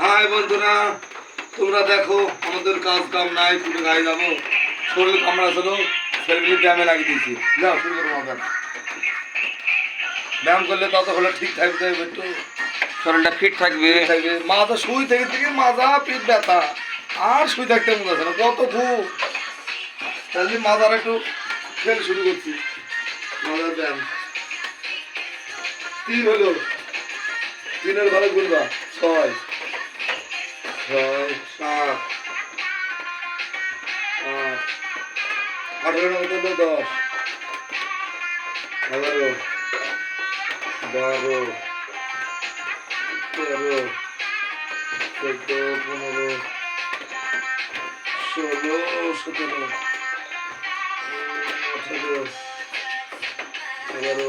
High বন্ধুরা তোমরা দেখো আমাদের কাজ কাম নাই পুরো গায়ে যাব। শরীর কামড়া ছিল সেগুলি ব্যায়ামে লাগিয়ে দিয়েছি। যাও শুরু করব ব্যায়াম। ব্যায়াম করলে তত হলে ঠিক থাকবে একটু শরীরটা ফিট থাকবে। থাকবে। মাথা শুই থেকে থেকে মাজা পিঠ ব্যথা আর শুই থাকতে মনে হচ্ছে না কত খুব তাহলে মাথার একটু খেল শুরু করছি। মাথার ব্যায়াম। তিন হলো তিনের ঘরে গুনবা ছয়। ছয় সাত আট আঠারো নব্বই তো দশ এগারো বারো তেরো চোদ্দ পনেরো ষোলো, সতেরো আঠারো এগারো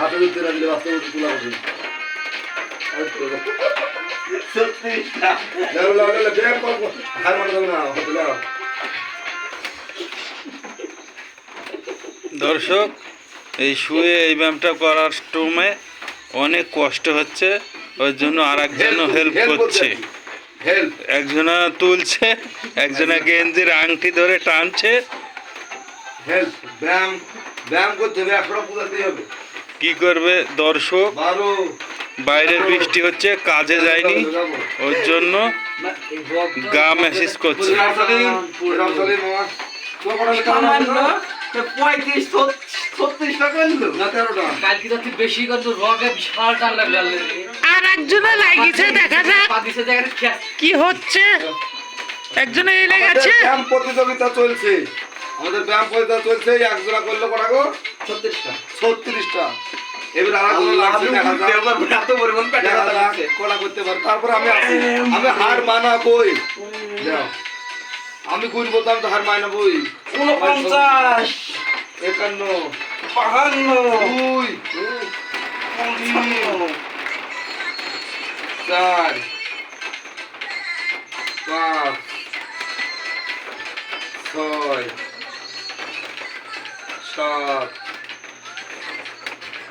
হাতে ধরতে রাখলে বাস্তব তোলা। দর্শক এই শুয়ে এই ব্যায়ামটা করার টাইমে অনেক কষ্ট হচ্ছে ওই জন্য আর একজন হেল্প করছে। একজনা তুলছে একজনা গেঞ্জির আংটি ধরে টানছে। Help, ব্যায়াম ব্যায়াম করতে হবে একশো পূজাতেই হবে। কি করবে দর্শক? বারো। বাইরে বৃষ্টি হচ্ছে কাজে যায়নি। ওর জন্য গা ম্যাসেজ করছে। রাম সালিম, রাম সালিম, মামা। তোমার কটা লেখা আছে না? পঁয়ত্রিশ ছত্রিশ টাকা না, তেরোটা। কালকে যাচ্ছি বেশি কত রগে বিশাল টান লাগল আর একজনে দেখা যাক। কি হচ্ছে? একজনে এলে আমাদের গেছে? ব্যায়াম প্রতিযোগিতা চলছে। আমাদের ব্যায়াম প্রতিযোগিতা চলছে একজোড়া করল কটা গো? ছত্রিশটা। ছত্রিশটা। এবার আর একজন লাগছে দেখা যাক এত পরিমাণ পেটে দেখা লাগছে। কটা করতে পারে। তারপর আমি আমি হার আমি গুনবো তো আমি তো হার মানাবই ঊনপঞ্চাশ। একান্ন। বাহান্ন। দুই। চার। পাঁচ। ছয়। সাত।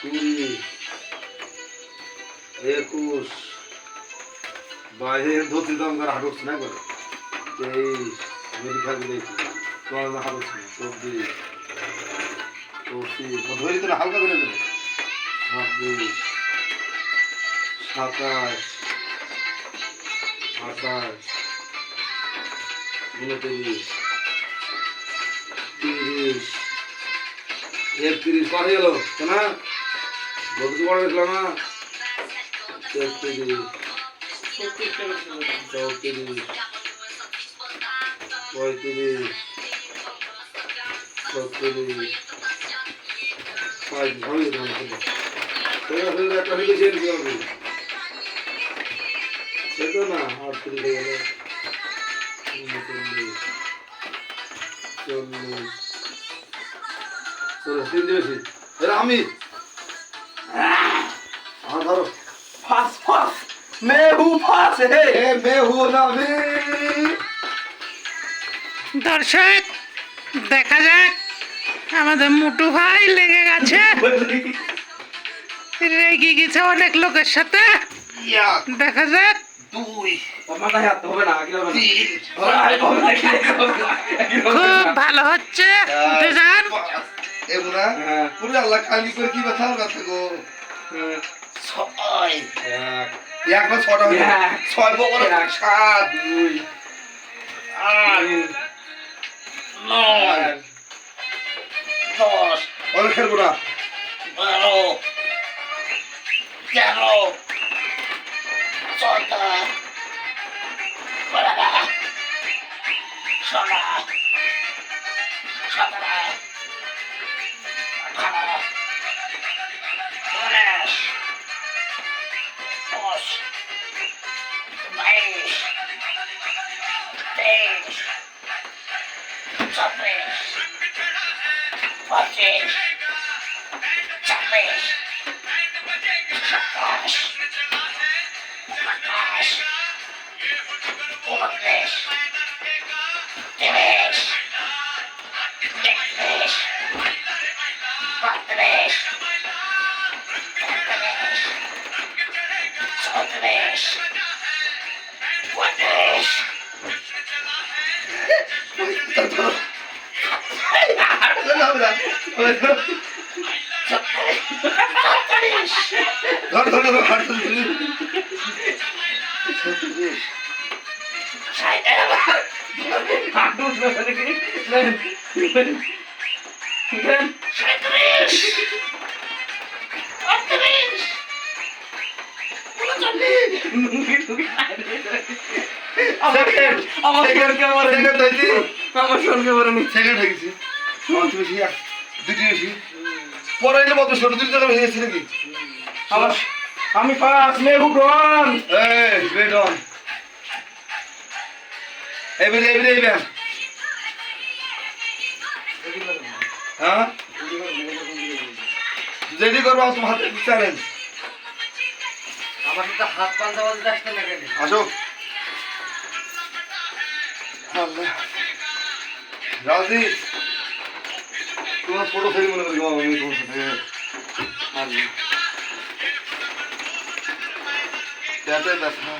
কুড়ি, একুশ বাইরে ধরতে দাম করে হাঁটুচ্ছে না করে তেইশ মেডিকেল দেখি তোমার না, চব্বিশ, পঁচিশ ধরে তো হালকা করে দেবে। ছাব্বিশ, সাতাশ, আঠাশ, উনত্রিশ, তিরিশ, একত্রিশ কত গেল, কেনা? বলতে বড় দেখলাম না তেত্রিশ চৌত্রিশ পঁয়ত্রিশ ছত্রিশ পঁয়ত্রিশ হবে ধান খেলে একটা হয়ে গেছে এদিকে হবে সে তো না আটত্রিশ হয়ে গেল উনচল্লিশ চল্লিশ চল্লিশ তিন বেশি এরা আমি দর্শক দেখা যাক আমাদের মুটু ভাই লেগে গেছে। রেগে গেছে অনেক লোকের সাথে। দেখা যাক। খুব ভালো হচ্ছে। উঠে যান। এগুলা হ্যাঁ। পুরো আল্লাহ কালি করে কি ব্যথা ব্যথা গো? ছয়। এক, এক না ছটা। ছয় এক। সাত দুই, আট নয় দশ অনেক খেলব না বারো তেরো চৌদা change. Something. Fucking. Something. Gosh. Oh my সরকে মরে নি সেকেন্ড হয়ে গেছি আমার তুমি দুটি বেশি মতো ছোট দুটি নাকি? আমার আমি ফাস মেহু ডন এই গ্রেট অন এবারে এবারে এবারে। হ্যাঁ? যেটি করব তোমার হাতে চ্যালেঞ্জ আমার সাথে হাত পাল্টা পাল্টা আসতে লাগে আসো। রাজি তোমার ফটো থেকে মনে করি বাবা, আমি তোমার সাথে পেটে ব্যথা